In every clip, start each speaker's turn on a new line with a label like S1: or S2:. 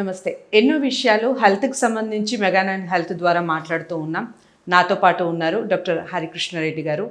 S1: నమస్తే. ఎన్నో విషయాలు హెల్త్కి సంబంధించి మెగానైన్ హెల్త్ ద్వారా మాట్లాడుతూ ఉన్నాం. నాతో పాటు ఉన్నారు డాక్టర్ హరికృష్ణారెడ్డి గారు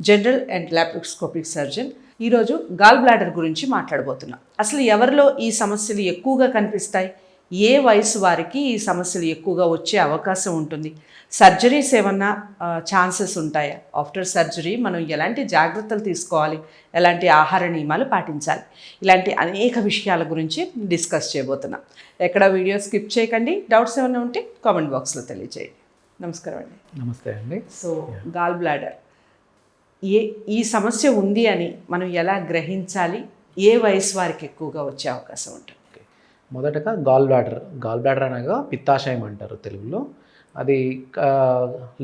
S1: జనరల్ అండ్ లాప్రోస్కోపిక్ సర్జన్. ఈరోజు గాల్ బ్లాడర్ గురించి మాట్లాడబోతున్నాం. అసలు ఎవరిలో ఈ సమస్యలు ఎక్కువగా కనిపిస్తాయి? ఏ వయసు వారికి ఈ సమస్యలు ఎక్కువగా వచ్చే అవకాశం ఉంటుంది? సర్జరీస్ ఏమన్నా ఛాన్సెస్ ఉంటాయా? ఆఫ్టర్ సర్జరీ మనం ఎలాంటి జాగ్రత్తలు తీసుకోవాలి? ఎలాంటి ఆహార నియమాలు పాటించాలి? ఇలాంటి అనేక విషయాల గురించి డిస్కస్ చేయబోతున్నాం. ఎక్కడ వీడియో స్కిప్ చేయకండి. డౌట్స్ ఏమైనా ఉంటే కామెంట్ బాక్స్లో తెలియజేయండి నమస్కారం అండి.
S2: నమస్తే అండి.
S1: So gall bladder. ఏ ఈ సమస్య ఉంది అని మనం ఎలా గ్రహించాలి? ఏ వయసు వారికి ఎక్కువగా వచ్చే అవకాశం ఉంటుంది.
S2: మొదటగా గాల్ బ్లాడర్ గాల్ బ్లాడర్ అనగా పిత్తాశయం అంటారు తెలుగులో. అది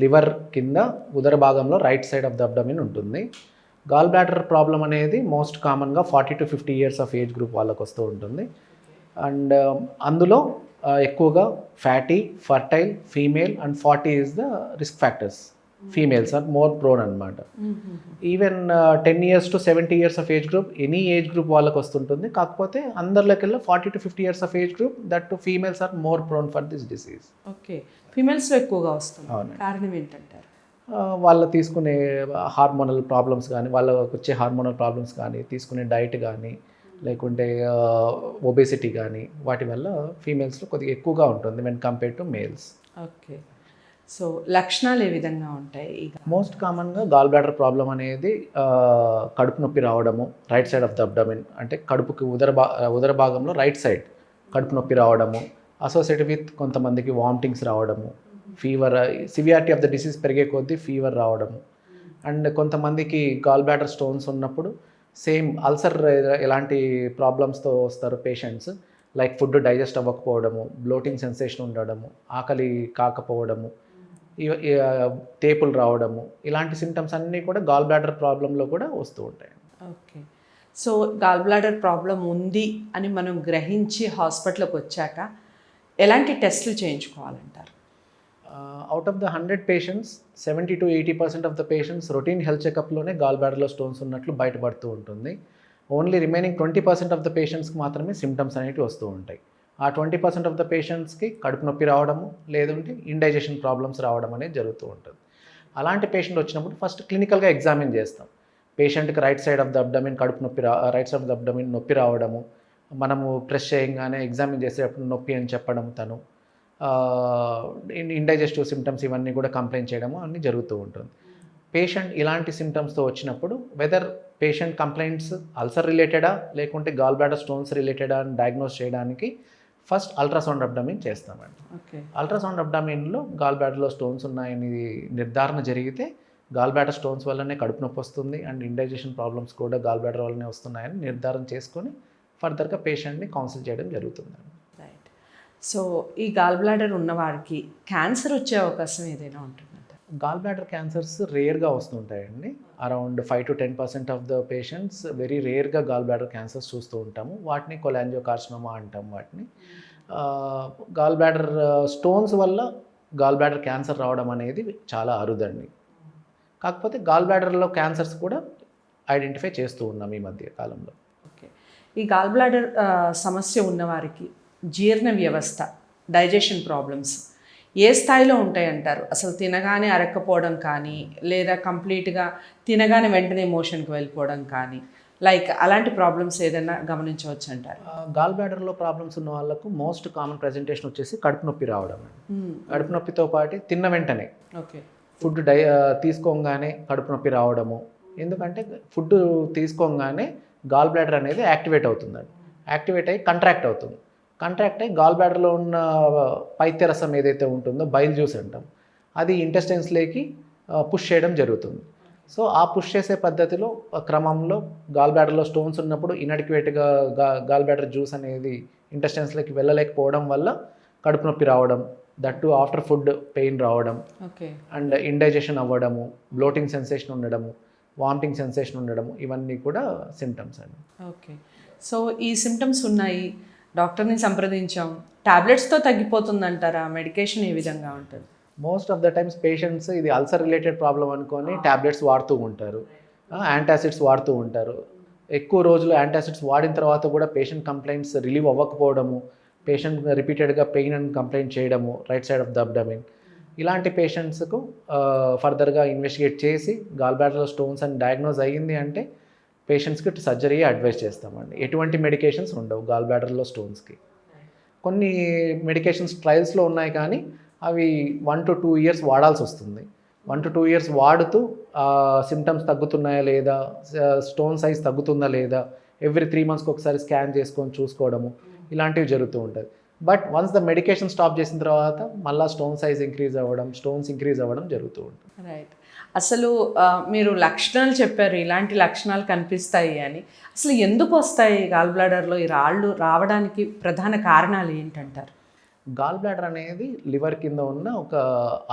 S2: లివర్ కింద ఉదర భాగంలో right side of the abdomen ఉంటుంది. గాల్ బ్లాడర్ ప్రాబ్లం అనేది మోస్ట్ కామన్గా forty to fifty years of age group వాళ్ళకు వస్తూ ఉంటుంది. అండ్ అందులో ఎక్కువగా fatty fertile female and forty is the risk factors females are more prone అనమాట even ten years to seventy years of age group any age group వాళ్ళకి వస్తుంటుంది. కాకపోతే అందరిలోకెల్లా forty to fifty years of age group that too females are more prone for this disease
S1: okay ఫిమేల్స్లో ఎక్కువగా వస్తుంది. కారణం ఏంటంటారు?
S2: వాళ్ళు తీసుకునే హార్మోనల్ ప్రాబ్లమ్స్ కానీ వాళ్ళకి వచ్చే హార్మోనల్ ప్రాబ్లమ్స్ కానీ తీసుకునే డైట్ కానీ లేకుంటే ఒబేసిటీ కానీ వాటి వల్ల ఫీమేల్స్లో కొద్దిగా ఎక్కువగా ఉంటుంది when compare to males
S1: okay so లక్షణాలు ఏ విధంగా ఉంటాయి?
S2: మోస్ట్ కామన్గా గాల్ బ్లాడర్ ప్రాబ్లం అనేది కడుపు నొప్పి రావడము right side of the abdomen అంటే కడుపుకి ఉదర భా ఉదర భాగంలో రైట్ సైడ్ కడుపు నొప్పి రావడము అసోసియేటెడ్ విత్ కొంతమందికి వామిటింగ్స్ రావడము fever severity of the disease పెరిగే కొద్దీ ఫీవర్ రావడము. అండ్ కొంతమందికి గాల్ బ్లాడర్ స్టోన్స్ ఉన్నప్పుడు సేమ్ అల్సర్ ఎలాంటి ప్రాబ్లమ్స్తో వస్తారు పేషెంట్స్ లైక్ ఫుడ్ డైజెస్ట్ అవ్వకపోవడము బ్లోటింగ్ సెన్సేషన్ ఉండడము ఆకలి కాకపోవడము తేపులు రావడము ఇలాంటి సిమ్టమ్స్ అన్నీ కూడా గాల్ బ్లాడర్ ప్రాబ్లంలో కూడా వస్తూ ఉంటాయి.
S1: Okay. So gall bladder problem ఉంది అని మనం గ్రహించి హాస్పిటల్కి వచ్చాక ఎలాంటి టెస్టులు చేయించుకోవాలంటారు?
S2: Out of the hundred patients seventy to eighty percent of the patients routine health చెకప్లోనే gall బ్లాడర్లో స్టోన్స్ ఉన్నట్లు బయటపడుతూ ఉంటుంది. Only remaining twenty percent of the పేషెంట్స్కి మాత్రమే సిమ్టమ్స్ అనేవి వస్తూ ఉంటాయి. ఆ ట్వంటీ పర్సెంట్ ఆఫ్ ద పేషెంట్స్కి కడుపు నొప్పి రావడము లేదంటే ఇండైజెషన్ ప్రాబ్లమ్స్ రావడం అనేది జరుగుతూ ఉంటుంది. అలాంటి పేషెంట్ వచ్చినప్పుడు ఫస్ట్ క్లినికల్గా ఎగ్జామిన్ చేస్తాం. పేషెంట్కి right side of the abdomen కడుపు నొప్పి రా right side of the abdomen నొప్పి రావడము మనము ప్రెస్ చేయగానే ఎగ్జామిన్ చేసేటప్పుడు నొప్పి అని చెప్పడం తను ఇండైజెస్టివ్ సిమ్టమ్స్ ఇవన్నీ కూడా కంప్లైంట్ చేయడము అన్నీ జరుగుతూ ఉంటుంది. పేషెంట్ ఇలాంటి సిమ్టమ్స్తో వచ్చినప్పుడు వెదర్ పేషెంట్ కంప్లైంట్స్ అల్సర్ రిలేటెడా లేకుంటే గాల్ బ్లాడర్ స్టోన్స్ రిలేటెడా అని డయాగ్నోస్ చేయడానికి ఫస్ట్ అల్ట్రాసౌండ్ అబ్డమిన్ చేస్తామండి.
S1: ఓకే.
S2: అల్ట్రాసౌండ్ అబ్డామిన్లో గాల్ బ్లాడర్లో స్టోన్స్ ఉన్నాయని నిర్ధారణ జరిగితే గాల్ బ్లాడర్ స్టోన్స్ వల్లనే కడుపు నొప్పి వస్తుంది అండ్ ఇండైజెషన్ ప్రాబ్లమ్స్ కూడా గాల్ బ్లాడర్ వల్లనే వస్తున్నాయని నిర్ధారణ చేసుకొని ఫర్దర్గా పేషెంట్ని కౌన్సిల్ చేయడం జరుగుతుంది
S1: రైట్. సో ఈ గాల్ బ్లాడర్ ఉన్న వారికి క్యాన్సర్ వచ్చే అవకాశం ఏదైనా ఉంటుందంట
S2: గాల్ బ్లాడర్ క్యాన్సర్స్ రేర్గా వస్తుంటాయండి. Around five to ten percent of the patients very రేర్గా గాల్ బ్లాడర్ క్యాన్సర్స్ చూస్తూ ఉంటాము. వాటిని కొలాంజో కార్సినోమా అంటాం వాటిని. గాల్ బ్లాడర్ స్టోన్స్ వల్ల గాల్ బ్లాడర్ క్యాన్సర్ రావడం అనేది చాలా అరుదండి. కాకపోతే గాల్ బ్లాడర్లో క్యాన్సర్స్ కూడా ఐడెంటిఫై చేస్తూ ఉన్నాం ఈ మధ్య కాలంలో.
S1: ఓకే ఈ గాల్ బ్లాడర్ సమస్య ఉన్నవారికి జీర్ణ వ్యవస్థ డైజెషన్ ప్రాబ్లమ్స్ ఏ స్థాయిలో ఉంటాయంటారు? అసలు తినగానే అరక్కపోవడం కానీ లేదా కంప్లీట్గా తినగానే వెంటనే మోషన్కి వెళ్ళిపోవడం కానీ లైక్ అలాంటి ప్రాబ్లమ్స్ ఏదైనా గమనించవచ్చు అంటారు
S2: గాల్ బ్లాడర్లో ప్రాబ్లమ్స్ ఉన్న వాళ్ళకు మోస్ట్ కామన్ ప్రజెంటేషన్ వచ్చేసి కడుపు నొప్పి రావడం కడుపు నొప్పితో పాటు తిన్న వెంటనే
S1: ఓకే.
S2: ఫుడ్ డై తీసుకోగానే కడుపు నొప్పి రావడము. ఎందుకంటే ఫుడ్ తీసుకోగానే గాల్ బ్లాడర్ అనేది యాక్టివేట్ అవుతుందండి. యాక్టివేట్ అయ్యి కంట్రాక్ట్ అవుతుంది. కంట్రాక్ట్ అయ్యి గాల్ బ్లాడర్లో ఉన్న పైత్యరసం ఏదైతే ఉంటుందో బైల్ జ్యూస్ అంటాం అది ఇంటెస్టైన్స్లోకి పుష్ చేయడం జరుగుతుంది. సో ఆ పుష్ చేసే పద్ధతిలో క్రమంలో గాల్ బ్లాడర్లో స్టోన్స్ ఉన్నప్పుడు ఇన్అడిక్యువేట్గా గా గాల్ బ్లాడర్ జ్యూస్ అనేది ఇంటెస్టైన్స్లోకి వెళ్ళలేకపోవడం వల్ల కడుపు నొప్పి రావడం దట్టు ఆఫ్టర్ ఫుడ్ పెయిన్ రావడం
S1: ఓకే.
S2: అండ్ ఇండైజెషన్ అవ్వడము బ్లోటింగ్ సెన్సేషన్ ఉండడము వామిటింగ్ సెన్సేషన్ ఉండడము ఇవన్నీ కూడా సిమ్టమ్స్ అండి.
S1: ఓకే. సో ఈ సిమ్టమ్స్ ఉన్నాయి డాక్టర్ని సంప్రదించాం. టాబ్లెట్స్తో తగ్గిపోతుందంటారా? మెడికేషన్ ఏ విధంగా ఉంటుంది?
S2: Most of the times patients ఇది అల్సర్ రిలేటెడ్ ప్రాబ్లం అనుకొని ట్యాబ్లెట్స్ వాడుతూ ఉంటారు. యాంటాసిడ్స్ వాడుతూ ఉంటారు. ఎక్కువ రోజులు యాంటాసిడ్స్ వాడిన తర్వాత కూడా పేషెంట్ కంప్లైంట్స్ రిలీవ్ అవ్వకపోవడము పేషెంట్ రిపీటెడ్గా పెయిన్ అని కంప్లైంట్ చేయడము right side of the abdomen ఇలాంటి పేషెంట్స్కు ఫర్దర్గా ఇన్వెస్టిగేట్ చేసి గాల్ బ్లాడర్లో స్టోన్స్ అని డయాగ్నోజ్ అయ్యింది అంటే పేషెంట్స్కి సర్జరీ అడ్వైస్ చేస్తామండి. ఎటువంటి మెడికేషన్స్ ఉండవు. గాల్ బ్లాడర్లో స్టోన్స్కి కొన్ని మెడికేషన్స్ ట్రయల్స్లో ఉన్నాయి కానీ అవి వన్ టు టూ ఇయర్స్ వాడాల్సి వస్తుంది. వన్ టు టూ ఇయర్స్ వాడుతూ సిమ్టమ్స్ తగ్గుతున్నాయా లేదా? స్టోన్ సైజ్ తగ్గుతుందా లేదా? ఎవ్రీ త్రీ మంత్స్కి ఒకసారి స్కాన్ చేసుకొని చూసుకోవడము ఇలాంటివి జరుగుతూ ఉంటుంది but once the medication stop చేసిన తర్వాత మళ్ళీ స్టోన్ సైజ్ ఇంక్రీజ్ అవ్వడం స్టోన్స్ ఇంక్రీజ్ అవ్వడం జరుగుతూ ఉంటుంది.
S1: రైట్ అసలు మీరు లక్షణాలు చెప్పారు ఇలాంటి లక్షణాలు కనిపిస్తాయి అని. అసలు ఎందుకు వస్తాయి గాల్ బ్లాడర్లో ఈ రాళ్ళు రావడానికి ప్రధాన కారణాలు ఏంటంటారు?
S2: గాల్ బ్లాడర్ అనేది లివర్ కింద ఉన్న ఒక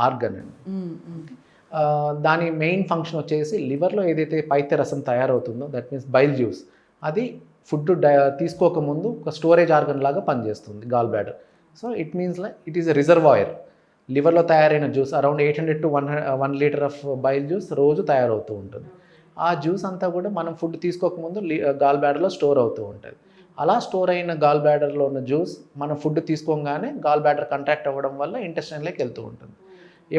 S2: ఆర్గన్ అండి. దాని మెయిన్ ఫంక్షన్ వచ్చేసి లివర్లో ఏదైతే పైత్య రసం తయారవుతుందో దట్ మీన్స్ బైల్ జ్యూస్ అది ఫుడ్ తీసుకోకముందు ఒక స్టోరేజ్ ఆర్గన్ లాగా పనిచేస్తుంది gall bladder so it means like it is a reservoir లివర్లో తయారైన juice around eight hundred to one one litre of bile juice రోజు తయారవుతూ ఉంటుంది. ఆ జ్యూస్ అంతా కూడా మనం ఫుడ్ తీసుకోకముందు గాల్ బ్యాడర్లో స్టోర్ అవుతూ ఉంటుంది. అలా స్టోర్ అయిన గాల్ బ్యాడర్లో ఉన్న జ్యూస్ మనం ఫుడ్ తీసుకోగానే గాల్ బ్యాడర్ కంట్రాక్ట్ అవ్వడం వల్ల ఇంటెస్టైన్లోకి వెళ్తూ ఉంటుంది.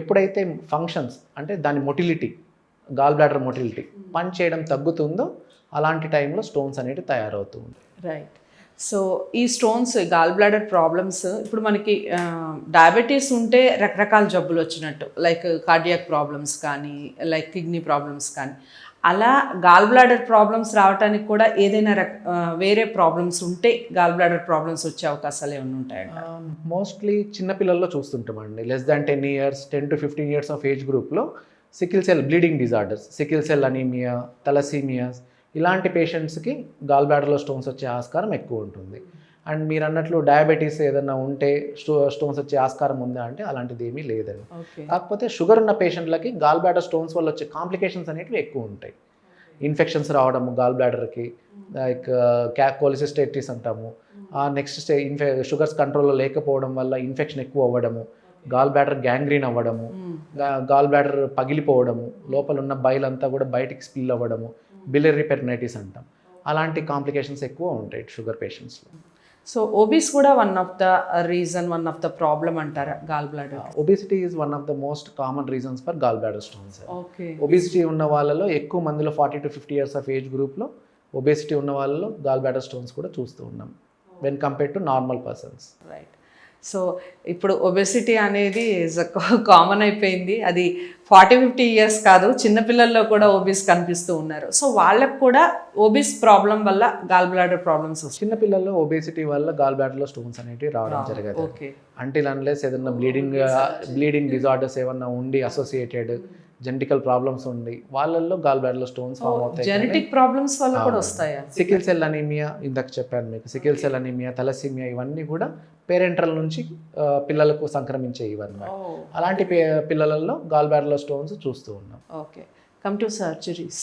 S2: ఎప్పుడైతే ఫంక్షన్స్ అంటే దాని మొటిలిటీ గాల్ బ్లాడర్ మొటిలిటీ పని చేయడం తగ్గుతుందో అలాంటి టైంలో స్టోన్స్ అనేవి తయారవుతూ ఉంటాయి.
S1: రైట్. సో ఈ స్టోన్స్ గాల్ బ్లాడర్ ప్రాబ్లమ్స్ ఇప్పుడు మనకి డయాబెటీస్ ఉంటే రకరకాల జబ్బులు వచ్చినట్టు. లైక్ కార్డియాక్ ప్రాబ్లమ్స్ కానీ లైక్ కిడ్నీ ప్రాబ్లమ్స్ కానీ. అలా గాల్ బ్లాడర్ ప్రాబ్లమ్స్ రావడానికి కూడా ఏదైనా రక వేరే ప్రాబ్లమ్స్ ఉంటే గాల్ బ్లాడర్ ప్రాబ్లమ్స్ వచ్చే అవకాశాలు ఏమైనా ఉంటాయండి
S2: మోస్ట్లీ చిన్నపిల్లల్లో చూస్తుంటామండి less than ten years ten to fifteen years of age గ్రూప్లో sickle cell bleeding disorders sickle cell anaemia thalassaemias ఇలాంటి పేషెంట్స్కి గాల్ బ్లాడర్లో స్టోన్స్ వచ్చే ఆస్కారం ఎక్కువ ఉంటుంది. అండ్ మీరు అన్నట్లు డయాబెటీస్ ఏదైనా ఉంటే స్టో స్టోన్స్ వచ్చే ఆస్కారం ఉందా అంటే అలాంటిది ఏమీ లేదండి. కాకపోతే షుగర్ ఉన్న పేషెంట్లకి గాల్ బ్లాడర్ స్టోన్స్ వల్ల వచ్చే కాంప్లికేషన్స్ అనేటివి ఎక్కువ ఉంటాయి. ఇన్ఫెక్షన్స్ రావడము గాల్ బ్లాడర్కి లైక్ క్యా కోలిసిస్టైటిస్ అంటాము. ఆ నెక్స్ట్ స్టే ఇన్ఫె షుగర్స్ కంట్రోల్లో లేకపోవడం వల్ల ఇన్ఫెక్షన్ ఎక్కువ అవ్వడము గాల్ బ్లాడర్ గ్యాంగ్రీన్ అవ్వడము గాల్ బ్లాడర్ పగిలిపోవడము లోపల ఉన్న బైల్ అంతా కూడా బయటికి స్పిల్ అవ్వడము బిలరీ పెర్నైటిస్ అంటాం. అలాంటి కాంప్లికేషన్స్ ఎక్కువ ఉంటాయి షుగర్ పేషెంట్స్లో
S1: సో ఓబీస్ కూడా one of the reason one of the problem అంటారా? Gall bladder
S2: obesity is one of the most common reasons for gall bladder stones
S1: okay
S2: obesity ఉన్న వాళ్ళలో ఎక్కువ మందిలో forty to fifty years of age గ్రూప్లో obesity ఉన్న వాళ్ళలో gall bladder stones కూడా చూస్తూ ఉన్నాం. When compare to normal persons
S1: right so ఇప్పుడు ఒబెసిటీ అనేది కామన్ అయిపోయింది. అది ఫార్టీ ఫిఫ్టీ ఇయర్స్ కాదు. చిన్నపిల్లల్లో కూడా ఓబీస్ కనిపిస్తూ ఉన్నారు. సో వాళ్ళకు కూడా ఓబీస్ ప్రాబ్లం వల్ల గాల్ బ్లాడర్ ప్రాబ్లమ్స్ వస్తాయి.
S2: చిన్నపిల్లల్లో ఒబేసిటీ వల్ల గాల్ బ్లాడర్లో స్టోన్స్ అనేవి రావడం జరగదు.
S1: ఓకే
S2: అంటిల్ అన్లెస్ ఏదన్నా బ్లీడింగ్ బ్లీడింగ్ డిజార్డర్స్ ఏమన్నా ఉండి అసోసియేటెడ్ జెనటికల్ ప్రాబ్లమ్స్ ఉండి వాళ్ళల్లో గాల్ బ్లాడర్లో స్టోన్స్ ఫామ్ అవుతాయి
S1: జెనెటిక్ ప్రాబ్లమ్స్ వల్ల కూడా వస్తాయా?
S2: సికిల్ సెల్ అనీమియా ఇందాక చెప్పాను మీకు సికిల్ సెల్ అనీమియా తలసీమియా ఇవన్నీ కూడా పేరెంటల్ నుంచి పిల్లలకు సంక్రమించే ఇవన్నీ అలాంటి పిల్లలలో గాల్ బ్లాడర్లో స్టోన్స్ చూస్తూ ఉన్నాం.
S1: Okay. Come to surgeries.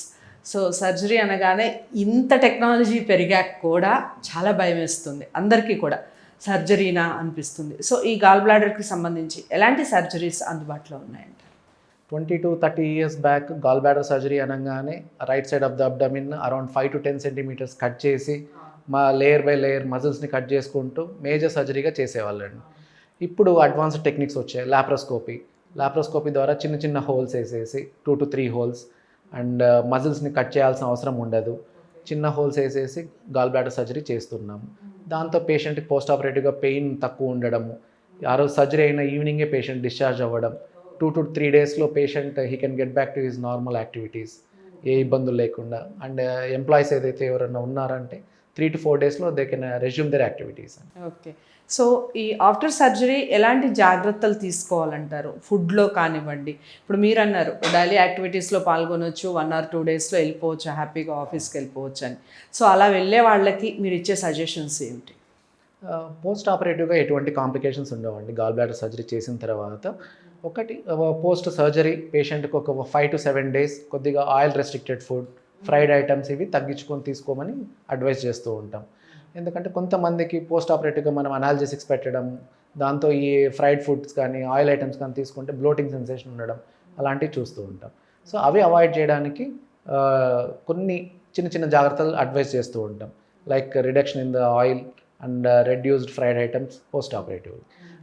S1: So surgery అనగానే ఇంత టెక్నాలజీ పెరిగాక కూడా చాలా భయం వేస్తుంది. అందరికీ కూడా సర్జరీనా అనిపిస్తుంది. సో ఈ గాల్ బ్లాడర్కి సంబంధించి ఎలాంటి సర్జరీస్ అందుబాటులో ఉన్నాయంట?
S2: Twenty to thirty years back gall bladder surgery అనగానే right side of the abdomen around five to ten centimetres cut చేసి మా లేయర్ బై లేయర్ మజిల్స్ని కట్ చేసుకుంటూ మేజర్ సర్జరీగా చేసేవాళ్ళండి. ఇప్పుడు అడ్వాన్స్డ్ టెక్నిక్స్ వచ్చాయి. లాప్రోస్కోపీ లాప్రోస్కోపీ ద్వారా చిన్న చిన్న హోల్స్ వేసేసి two to three holes and మజిల్స్ని cut చేయాల్సిన అవసరం ఉండదు. చిన్న హోల్స్ వేసేసి గాల్ బ్లాడర్ సర్జరీ చేస్తున్నాము. దాంతో పేషెంట్కి పోస్ట్ ఆపరేటివ్గా పెయిన్ తక్కువ ఉండడము. ఆ రోజు సర్జరీ అయిన ఈవినింగే పేషెంట్ డిశ్చార్జ్ అవ్వడం. టూ టు త్రీ డేస్లో patient he can get back to his normal activities ఏ ఇబ్బందులు లేకుండా. అండ్ ఎంప్లాయీస్ ఏదైతే ఎవరైనా ఉన్నారంటే త్రీ టు ఫోర్ డేస్లో they can resume their activities
S1: okay so ఈ ఆఫ్టర్ సర్జరీ ఎలాంటి జాగ్రత్తలు తీసుకోవాలంటారు? ఫుడ్లో కానివ్వండి. ఇప్పుడు మీరు అన్నారు డైలీ యాక్టివిటీస్లో పాల్గొనొచ్చు వన్ ఆర్ టూ డేస్లో వెళ్ళిపోవచ్చు హ్యాపీగా ఆఫీస్కి వెళ్ళిపోవచ్చు అని. సో అలా వెళ్ళే వాళ్ళకి మీరు ఇచ్చే సజెషన్స్ ఏమిటి?
S2: పోస్ట్ ఆపరేటివ్గా ఎటువంటి కాంప్లికేషన్స్ ఉండవండి. గాల్ బ్లాడర్ సర్జరీ చేసిన తర్వాత ఒకటి పోస్ట్ సర్జరీ పేషెంట్కి ఒక ఫైవ్ టు సెవెన్ డేస్ కొద్దిగా oil restricted food fried items ఇవి తగ్గించుకొని తీసుకోమని అడ్వైస్ చేస్తూ ఉంటాం. ఎందుకంటే కొంతమందికి పోస్ట్ ఆపరేటివ్గా మనం అనాలజెసిక్స్ పెట్టడం దాంతో ఈ ఫ్రైడ్ ఫుడ్స్ కానీ ఆయిల్ ఐటమ్స్ కానీ తీసుకుంటే బ్లోటింగ్ సెన్సేషన్ ఉండడం అలాంటివి చూస్తూ ఉంటాం. సో అవి అవాయిడ్ చేయడానికి కొన్ని చిన్న చిన్న జాగ్రత్తలు అడ్వైస్ చేస్తూ ఉంటాం. Like reduction in the oil and reduced fried items post operative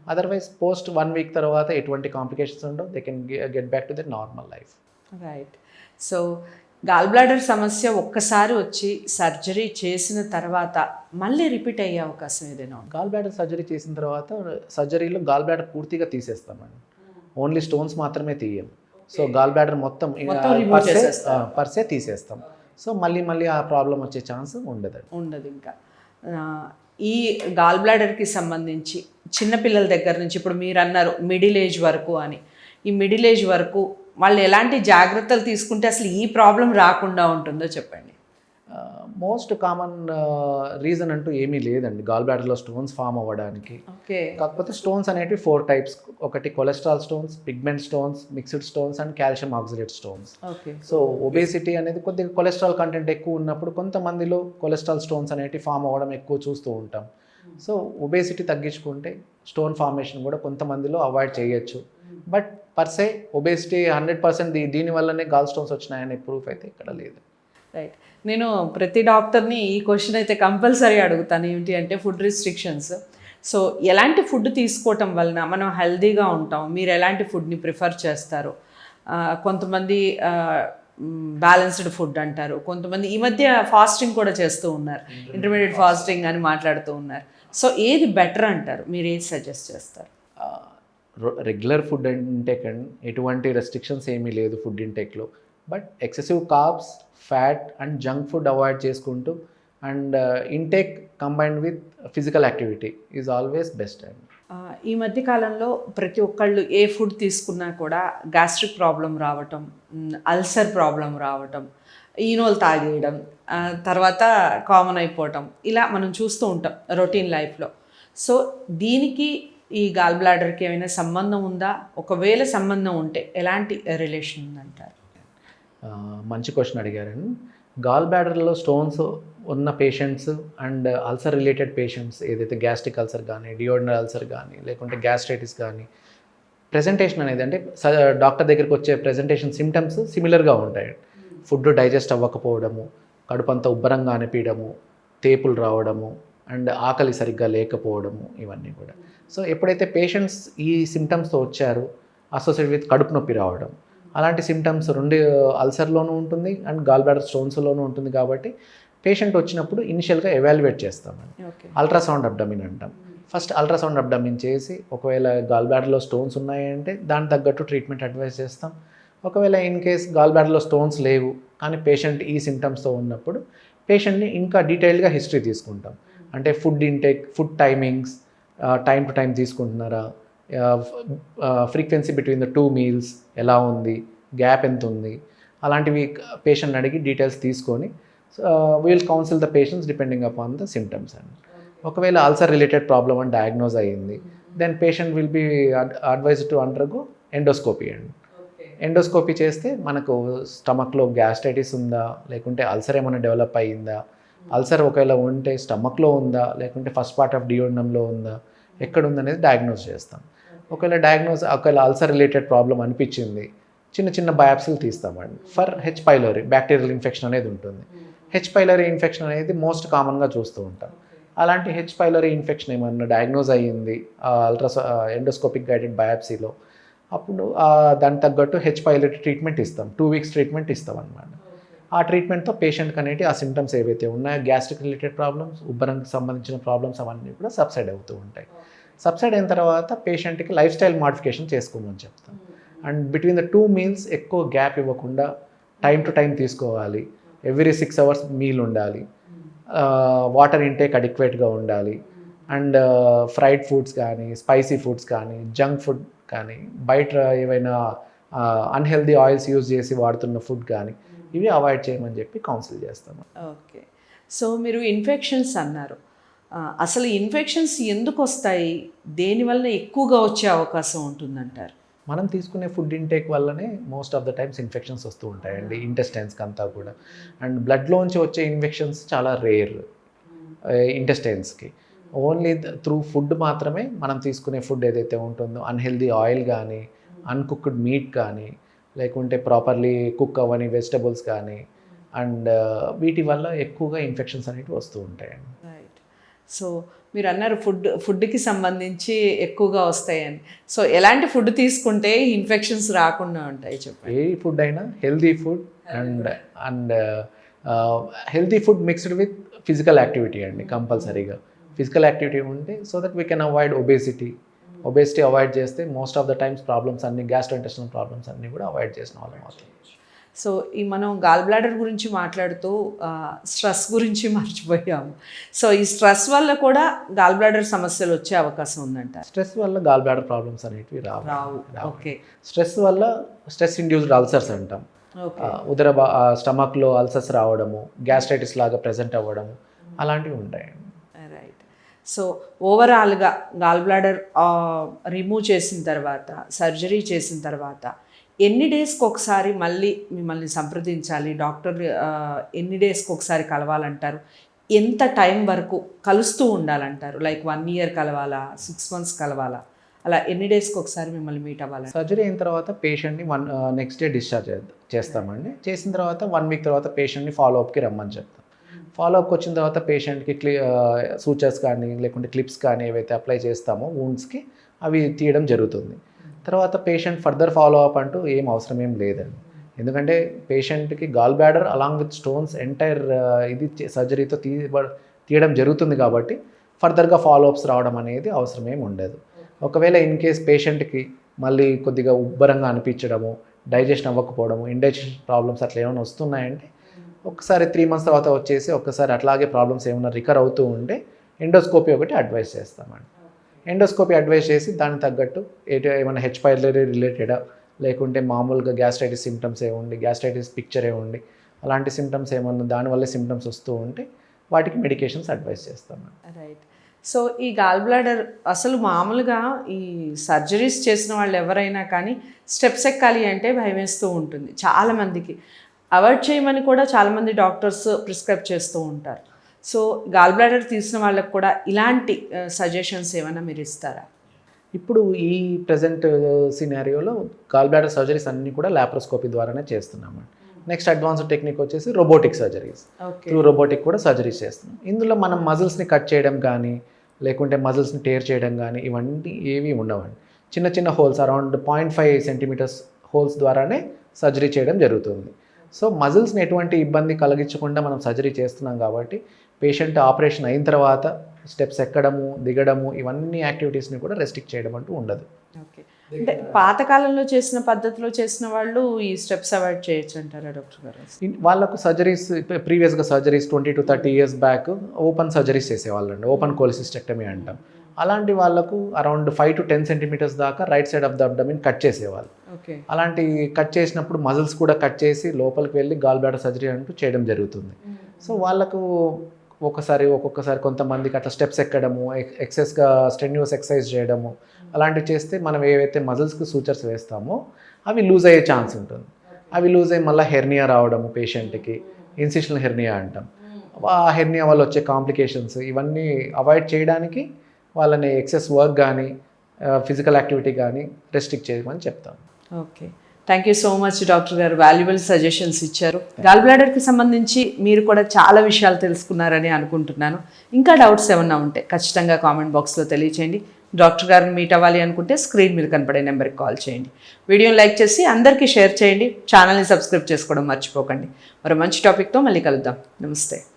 S2: otherwise post one week తర్వాత ఎటువంటి కాంప్లికేషన్స్ ఉండవు. They can get back to the normal life
S1: right so gall bladder సమస్య ఒక్కసారి వచ్చి సర్జరీ చేసిన తర్వాత మళ్ళీ రిపీట్ అయ్యే అవకాశం ఏదైనా
S2: గాల్ బ్లాడర్ సర్జరీ చేసిన తర్వాత సర్జరీలో గాల్ బ్లాడర్ పూర్తిగా తీసేస్తామండి. ఓన్లీ స్టోన్స్ మాత్రమే తీయం. సో గాల్ బ్లాడర్ మొత్తం
S1: మొత్తం remove చేసేస్తారు.
S2: పర్సే తీసేస్తాం. సో మళ్ళీ మళ్ళీ ఆ ప్రాబ్లం వచ్చే ఛాన్స్ ఉండదండి.
S1: ఉండదు ఇంకా. ఆ, ఈ గాల్ బ్లాడర్కి సంబంధించి చిన్నపిల్లల దగ్గర నుంచి ఇప్పుడు మీరు అన్నారు మిడిల్ ఏజ్ వరకు అని ఈ మిడిల్ ఏజ్ వరకు వాళ్ళు ఎలాంటి జాగ్రత్తలు తీసుకుంటే అసలు ఈ ప్రాబ్లం రాకుండా ఉంటుందో చెప్పండి.
S2: మోస్ట్ కామన్ రీజన్ అంటూ ఏమీ లేదండి. గాల్ బ్లాడర్లో స్టోన్స్ ఫామ్ అవ్వడానికి.
S1: ఓకే.
S2: కాకపోతే స్టోన్స్ అనేటివి ఫోర్ టైప్స్ ఒకటి cholesterol stones pigment stones mixed stones and calcium oxidate stones so obesity అనేది కొద్దిగా కొలెస్ట్రాల్ కంటెంట్ ఎక్కువ ఉన్నప్పుడు కొంతమందిలో కొలెస్ట్రాల్ స్టోన్స్ అనేటివి ఫామ్ అవ్వడం ఎక్కువ చూస్తూ ఉంటాం. సో ఒబేసిటీ తగ్గించుకుంటే స్టోన్ ఫార్మేషన్ కూడా కొంతమందిలో అవాయిడ్ చేయొచ్చు. But per se obesity hundred percent దీని వల్లనే గాల్ స్టోన్స్ వచ్చినాయనే ప్రూఫ్ అయితే ఇక్కడ లేదు.
S1: రైట్ నేను ప్రతి డాక్టర్ని ఈ క్వశ్చన్ అయితే కంపల్సరీ అడుగుతాను. ఏంటి అంటే ఫుడ్ రిస్ట్రిక్షన్స్ సో ఎలాంటి ఫుడ్ తీసుకోవటం వలన మనం హెల్దీగా ఉంటాం? మీరు ఎలాంటి ఫుడ్ని ప్రిఫర్ చేస్తారు? కొంతమంది బ్యాలెన్స్డ్ ఫుడ్ అంటారు. కొంతమంది ఈ మధ్య ఫాస్టింగ్ కూడా చేస్తూ ఉన్నారు. ఇంటర్మీడియట్ ఫాస్టింగ్ అని మాట్లాడుతూ ఉన్నారు. సో ఏది బెటర్ అంటారు? మీరు ఏది సజెస్ట్ చేస్తారు?
S2: రెగ్యులర్ ఫుడ్ ఇంటేక్ అండ్ ఎటువంటి రెస్ట్రిక్షన్స్ ఏమీ లేదు food ఇంటేక్లో but excessive carbs fat and junk food avoid చేసుకుంటూ and intake combined with physical activity is always best and
S1: ఈ మధ్య కాలంలో ప్రతి ఒక్కళ్ళు ఏ ఫుడ్ తీసుకున్నా కూడా గ్యాస్ట్రిక్ ప్రాబ్లం రావటం అల్సర్ ప్రాబ్లం రావటం ఈనోలు తాగేయడం తర్వాత కామన్ అయిపోవటం ఇలా మనం చూస్తూ ఉంటాం రొటీన్ లైఫ్లో. సో దీనికి ఈ గాల్ బ్లాడర్కి ఏమైనా సంబంధం ఉందా? ఒకవేళ సంబంధం ఉంటే ఎలాంటి రిలేషన్ ఉందంటారు?
S2: మంచి క్వశ్చన్ అడిగారండి. గాల్ బ్యాడర్లో స్టోన్స్ ఉన్న patients and ulcer related patients ఏదైతే గ్యాస్ట్రిక్ అల్సర్ కానీ డియోడనల్ అల్సర్ కానీ లేకుంటే గ్యాస్ట్రైటిస్ కానీ ప్రెజెంటేషన్ అనేది అంటే డాక్టర్ దగ్గరికి వచ్చే ప్రెజెంటేషన్ సిమ్టమ్స్ సిమిలర్గా ఉంటాయి. ఫుడ్ డైజెస్ట్ అవ్వకపోవడము కడుపంతా ఉబ్బరంగా అనిపించడము తేపులు రావడము అండ్ ఆకలి సరిగ్గా లేకపోవడము ఇవన్నీ కూడా. సో ఎప్పుడైతే పేషెంట్స్ ఈ సిమ్టమ్స్తో వచ్చారో అసోసియేట్ విత్ కడుపు నొప్పి రావడం అలాంటి సిమ్టమ్స్ రెండు అల్సర్లోనూ ఉంటుంది అండ్ గాల్ బ్లాడర్ స్టోన్స్లోనూ ఉంటుంది కాబట్టి పేషెంట్ వచ్చినప్పుడు ఇనిషియల్గా ఎవాల్యుయేట్ చేస్తామని
S1: ఓకే.
S2: అల్ట్రాసౌండ్ అబ్డమిన్ అంటాం. ఫస్ట్ అల్ట్రాసౌండ్ అబ్డమిన్ చేసి ఒకవేళ గాల్ బ్లాడర్లో స్టోన్స్ ఉన్నాయంటే దానికి తగ్గట్టు ట్రీట్మెంట్ అడ్వైస్ చేస్తాం. ఒకవేళ ఇన్ కేస్ గాల్ బ్లాడర్లో స్టోన్స్ లేవు కానీ పేషెంట్ ఈ సిమ్టమ్స్తో ఉన్నప్పుడు పేషెంట్ని ఇంకా డీటెయిల్డ్గా హిస్టరీ తీసుకుంటాం. అంటే food intake food timings time to time తీసుకుంటున్నారా frequency between the two meals ఎలా ఉంది గ్యాప్ ఎంత ఉంది అలాంటివి పేషెంట్ అడిగి డీటెయిల్స్ తీసుకొని will counsel the patients depending upon the symptoms అండి. ఒకవేళ అల్సర్ రిలేటెడ్ ప్రాబ్లమ్ అని డయాగ్నోజ్ అయ్యింది then patient will be advise to undergo endoscopy అండి. ఎండోస్కోపీ చేస్తే మనకు స్టమక్లో గ్యాస్ట్రైటిస్ ఉందా లేకుంటే అల్సర్ ఏమైనా డెవలప్ అయ్యిందా అల్సర్ ఒకవేళ ఉంటే స్టమక్లో ఉందా లేకుంటే ఫస్ట్ పార్ట్ ఆఫ్ డియోడంలో ఉందా ఎక్కడ ఉందనేది డయాగ్నోజ్ చేస్తాం. ఒకవేళ డయాగ్నోజ్ ఒకవేళ అల్సర్ రిలేటెడ్ ప్రాబ్లం అనిపించింది చిన్న చిన్న బయాప్సీలు తీస్తామండి. For H pylori bacterial infection అనేది ఉంటుంది. హెచ్ పైలరీ ఇన్ఫెక్షన్ అనేది మోస్ట్ కామన్గా చూస్తూ ఉంటాం. అలాంటి హెచ్ పైలరీ ఇన్ఫెక్షన్ ఏమన్నా డయాగ్నోజ్ అయ్యింది అల్ట్రాసా ఎండోస్కోపిక్ గైడెడ్ బయాప్సీలో అప్పుడు దానికి తగ్గట్టు హెచ్ పైలరీ ట్రీట్మెంట్ ఇస్తాం. టూ వీక్స్ ట్రీట్మెంట్ ఇస్తాం అనమాట ఆ ట్రీట్మెంట్తో పేషెంట్కి అనేటి ఆ సిమ్టమ్స్ ఏవైతే ఉన్నాయో గ్యాస్ట్రిక్ రిలేటెడ్ ప్రాబ్లమ్స్ ఉబ్బరంకి సంబంధించిన ప్రాబ్లమ్స్ అవన్నీ కూడా సబ్సైడ్ అవుతూ ఉంటాయి. సబ్సైడ్ అయిన తర్వాత పేషెంట్కి లైఫ్ స్టైల్ మాడిఫికేషన్ చేసుకోమని చెప్తాం. And between the two meals ఎక్కువ గ్యాప్ ఇవ్వకుండా టైం టు టైం తీసుకోవాలి. ఎవ్రీ సిక్స్ అవర్స్ మీల్ ఉండాలి. వాటర్ ఇంటేక్ అడిక్వేట్గా ఉండాలి. అండ్ ఫ్రైడ్ ఫుడ్స్ కానీ స్పైసీ ఫుడ్స్ కానీ జంక్ ఫుడ్ కానీ బయట ఏవైనా అన్హెల్దీ ఆయిల్స్ యూజ్ చేసి వాడుతున్న ఫుడ్ కానీ ఇవి అవాయిడ్ చేయమని చెప్పి కౌన్సిల్ చేస్తాము.
S1: ఓకే. సో మీరు ఇన్ఫెక్షన్స్ అన్నారు. అసలు ఇన్ఫెక్షన్స్ ఎందుకు వస్తాయి? దేనివల్ల ఎక్కువగా వచ్చే అవకాశం ఉంటుందంటారు?
S2: మనం తీసుకునే ఫుడ్ ఇంటేక్ వల్లనే most of the times infections వస్తూ ఉంటాయండి ఇంటెస్టైన్స్కి అంతా కూడా. అండ్ బ్లడ్లోంచి వచ్చే ఇన్ఫెక్షన్స్ చాలా రేర్ ఇంటెస్టైన్స్కి ఓన్లీ త్రూ ఫుడ్ మాత్రమే మనం తీసుకునే ఫుడ్ ఏదైతే ఉంటుందో అన్హెల్దీ ఆయిల్ కానీ అన్కుక్డ్ మీట్ కానీ లేకుంటే ప్రాపర్లీ కుక్ అవ్వని వెజిటబుల్స్ కానీ అండ్ వీటి వల్ల ఎక్కువగా ఇన్ఫెక్షన్స్ అనేవి వస్తూ ఉంటాయండి.
S1: సో మీరు అన్నారు ఫుడ్ ఫుడ్కి సంబంధించి ఎక్కువగా వస్తాయని. సో ఎలాంటి ఫుడ్ తీసుకుంటే ఇన్ఫెక్షన్స్ రాకుండా ఉంటాయి చెప్పండి.
S2: ఏ ఫుడ్ అయినా healthy food and and healthy food mixed with physical activity అండి కంపల్సరీగా. ఫిజికల్ యాక్టివిటీ ఉంటే so that we can avoid obesity. Obesity avoid చేస్తే most of the times problems అన్ని గ్యాస్ట్రోఇంటెస్టినల్ ప్రాబ్లమ్స్ అన్నీ కూడా అవాయిడ్ చేసిన వాళ్ళం అవుతుంది
S1: సో ఈ మనం గాల్ బ్లాడర్ గురించి మాట్లాడుతూ స్ట్రెస్ గురించి మర్చిపోయాము. సో ఈ స్ట్రెస్ వల్ల కూడా గాల్ బ్లాడర్ సమస్యలు వచ్చే అవకాశం ఉందంట.
S2: స్ట్రెస్ వల్ల గాల్ బ్లాడర్ ప్రాబ్లమ్స్ అనేటివి రావు.
S1: రావు. ఓకే.
S2: స్ట్రెస్ వల్ల స్ట్రెస్ ఇండ్యూస్డ్ అల్సర్స్ అంటాం. ఉదర స్టమక్లో అల్సర్స్ రావడము గ్యాస్ట్రైటిస్ లాగా ప్రెజెంట్ అవ్వడము అలాంటివి ఉంటాయండి
S1: రైట్ సో ఓవరాల్గా గాల్ బ్లాడర్ రిమూవ్ చేసిన తర్వాత సర్జరీ చేసిన తర్వాత ఎన్ని డేస్కి ఒకసారి మళ్ళీ మిమ్మల్ని సంప్రదించాలి? డాక్టర్ ఎన్ని డేస్కి ఒకసారి కలవాలంటారు? ఎంత టైం వరకు కలుస్తూ ఉండాలంటారు? లైక్ వన్ ఇయర్ కలవాలా? సిక్స్ మంత్స్ కలవాలా? అలా ఎన్ని డేస్కి ఒకసారి మిమ్మల్ని మీట్ అవ్వాలి
S2: సర్జరీ అయిన తర్వాత పేషెంట్ని వన్ నెక్స్ట్ డే డిశ్చార్జ్ చేస్తామండి. చేసిన తర్వాత వన్ వీక్ తర్వాత పేషెంట్ని ఫాలో అప్కి రమ్మని చెప్తాం. ఫాలో అప్కి వచ్చిన తర్వాత పేషెంట్కి క్లి సూచర్స్ కానీ లేకుంటే క్లిప్స్ కానీ ఏవైతే అప్లై చేస్తామో వూండ్స్కి అవి తీయడం జరుగుతుంది. తర్వాత పేషెంట్ ఫర్దర్ ఫాలో అప్ అంటూ ఏం అవసరం ఏం లేదండి. ఎందుకంటే పేషెంట్కి gall bladder along with stones entire ఇది సర్జరీతో తీ తీయడం జరుగుతుంది కాబట్టి ఫర్దర్గా ఫాలో అప్స్ రావడం అనేది అవసరం ఏమి ఉండదు. ఒకవేళ ఇన్ కేస్ పేషెంట్కి మళ్ళీ కొద్దిగా ఉబ్బరంగా అనిపించడము డైజెషన్ అవ్వకపోవడము ఇండైజెషన్ ప్రాబ్లమ్స్ అట్లా ఏమైనా వస్తున్నాయంటే ఒకసారి త్రీ మంత్స్ తర్వాత వచ్చేసి ఒక్కసారి అట్లాగే ప్రాబ్లమ్స్ ఏమైనా రికర్ అవుతూ ఉంటే ఎండోస్కోపీ ఒకటి అడ్వైస్ చేస్తామండి. ఎండోస్కోపీ అడ్వైస్ చేసి దానికి తగ్గట్టు ఏటి ఏమైనా హెచ్ పైలరీ రిలేటెడా లేకుంటే మామూలుగా గ్యాస్ట్రైటిస్ సిమ్టమ్స్ ఏముండి గ్యాస్ట్రైటిస్ పిక్చర్ ఏముండి అలాంటి సిమ్టమ్స్ ఏమన్నా దానివల్ల సిమ్టమ్స్ వస్తూ ఉంటే వాటికి మెడికేషన్స్ అడ్వైస్ చేస్తామండి
S1: రైట్ సో ఈ గాల్ బ్లాడర్ అసలు మామూలుగా ఈ సర్జరీస్ చేసిన వాళ్ళు ఎవరైనా కానీ స్టెప్స్ ఎక్కాలి అంటే భయమేస్తూ ఉంటుంది. చాలామందికి అవాయిడ్ చేయమని కూడా చాలామంది డాక్టర్స్ ప్రిస్క్రైబ్ చేస్తూ ఉంటారు. సో గాల్ బ్లాడర్ తీసిన వాళ్ళకి కూడా ఇలాంటి సజెషన్స్ ఏమైనా మీరు ఇస్తారా?
S2: ఇప్పుడు ఈ ప్రజెంట్ సినారియోలో గాల్ బ్లాడర్ సర్జరీస్ అన్నీ కూడా లాప్రోస్కోపీ ద్వారానే చేస్తున్నామండి నెక్స్ట్ అడ్వాన్స్డ్ టెక్నిక్ వచ్చేసి రోబోటిక్ సర్జరీస్ త్రూ రోబోటిక్ కూడా సర్జరీస్ చేస్తున్నాం. ఇందులో మనం మజిల్స్ని కట్ చేయడం కానీ లేకుంటే మజిల్స్ని టేర్ చేయడం కానీ ఇవన్నీ ఏవి ఉండవండి. చిన్న చిన్న holes around point five centimetres holes ద్వారానే సర్జరీ చేయడం జరుగుతుంది. సో మజిల్స్ని ఎటువంటి ఇబ్బంది కలిగించకుండా మనం సర్జరీ చేస్తున్నాం కాబట్టి పేషెంట్ ఆపరేషన్ అయిన తర్వాత స్టెప్స్ ఎక్కడము దిగడము ఇవన్నీ యాక్టివిటీస్ని కూడా రెస్ట్రిక్ట్ చేయడం అంటూ ఉండదు.
S1: ఓకే. అంటే పాతకాలంలో చేసిన పద్ధతిలో చేసిన వాళ్ళు ఈ స్టెప్స్ అవాయిడ్ చేయొచ్చు అంటారా డాక్టర్ గారు?
S2: వాళ్ళకు సర్జరీస్ ప్రీవియస్గా surgeries twenty to thirty years back open surgeries చేసేవాళ్ళండి. Open cholecystectomy అంటాం. అలాంటి వాళ్ళకు around five to ten centimetres దాకా right side of the abdomen cut చేసేవాళ్ళు.
S1: ఓకే.
S2: అలాంటి కట్ చేసినప్పుడు మజిల్స్ కూడా కట్ చేసి లోపలికి వెళ్ళి గాల్ బ్లాడర్ సర్జరీ అంటూ చేయడం జరుగుతుంది. సో వాళ్ళకు ఒక్కసారి ఒక్కొక్కసారి కొంతమందికి అట్లా స్టెప్స్ ఎక్కడము ఎక్సెస్గా స్టెన్యూస్ ఎక్సర్సైజ్ చేయడము అలాంటివి చేస్తే మనం ఏవైతే మజిల్స్కి సూచర్స్ వేస్తామో అవి లూజ్ అయ్యే ఛాన్స్ ఉంటుంది. అవి లూజ్ అయ్యి మళ్ళీ హెర్నియా రావడము పేషెంట్కి ఇన్సిషనల్ హెర్నియా అంటాం. ఆ హెర్నియా వల్ల వచ్చే కాంప్లికేషన్స్ ఇవన్నీ అవాయిడ్ చేయడానికి వాళ్ళని ఎక్సెస్ వర్క్ కానీ ఫిజికల్ యాక్టివిటీ కానీ రెస్ట్రిక్ట్ చేయమని చెప్తాం.
S1: Okay thank you so much doctor గారు. వాల్యుబుల్ సజెషన్స్ ఇచ్చారు. గాల్ బ్లాడర్కి సంబంధించి మీరు కూడా చాలా విషయాలు తెలుసుకున్నారని అనుకుంటున్నాను. ఇంకా డౌట్స్ ఏమన్నా ఉంటే ఖచ్చితంగా కామెంట్ బాక్స్లో తెలియచేయండి. డాక్టర్ గారిని మీట్ అవ్వాలి అనుకుంటే స్క్రీన్ మీద కనపడే నెంబర్కి కాల్ చేయండి. వీడియోని లైక్ చేసి అందరికీ షేర్ చేయండి. ఛానల్ని సబ్స్క్రైబ్ చేసుకోవడం మర్చిపోకండి. మరో మంచి టాపిక్తో మళ్ళీ కలుద్దాం. నమస్తే